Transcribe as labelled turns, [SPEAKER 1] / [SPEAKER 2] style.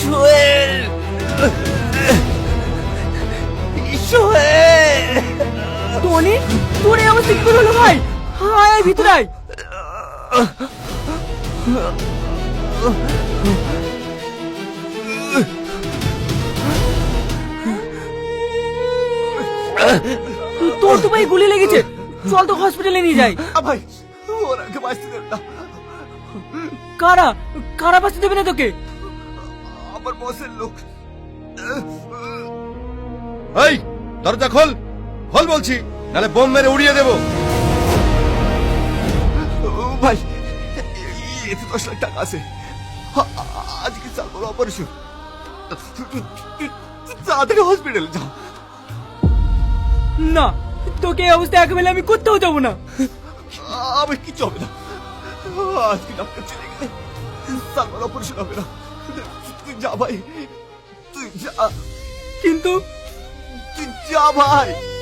[SPEAKER 1] Sohel Sohel
[SPEAKER 2] Tony তোর এই অবস্থা কি করে হলো ভাই? হায় ভিতরে আয়। তোর তো ভাই গুলি লেগেছে। চল তো হসপিটালে নিয়ে যাই।
[SPEAKER 1] ভাই। ওনাকে বাঁচতে দেন না
[SPEAKER 2] কারা? কারা বাঁচতে দেবে না তোকে?
[SPEAKER 1] আমার বসের লোক।
[SPEAKER 3] এই দরজা খোল। খোল বলছি নালে বোম মেরে উড়িয়ে দেবো।
[SPEAKER 1] ভাই এতে দশ লাখ টাকা আছে। আজকে চালবো অপারেশন তাড়াতাড়ি হসপিটালে যাও।
[SPEAKER 2] না তোকে এই অবস্থা একেবারে আমি করতেও যাব না।
[SPEAKER 1] আমি কিছু হবে না। আজকে ডাক্তার চলে গেলে সালমান অপারেশন হবে না। তুই যা ভাই তুই যা।
[SPEAKER 2] কিন্তু
[SPEAKER 1] তুই যা ভাই।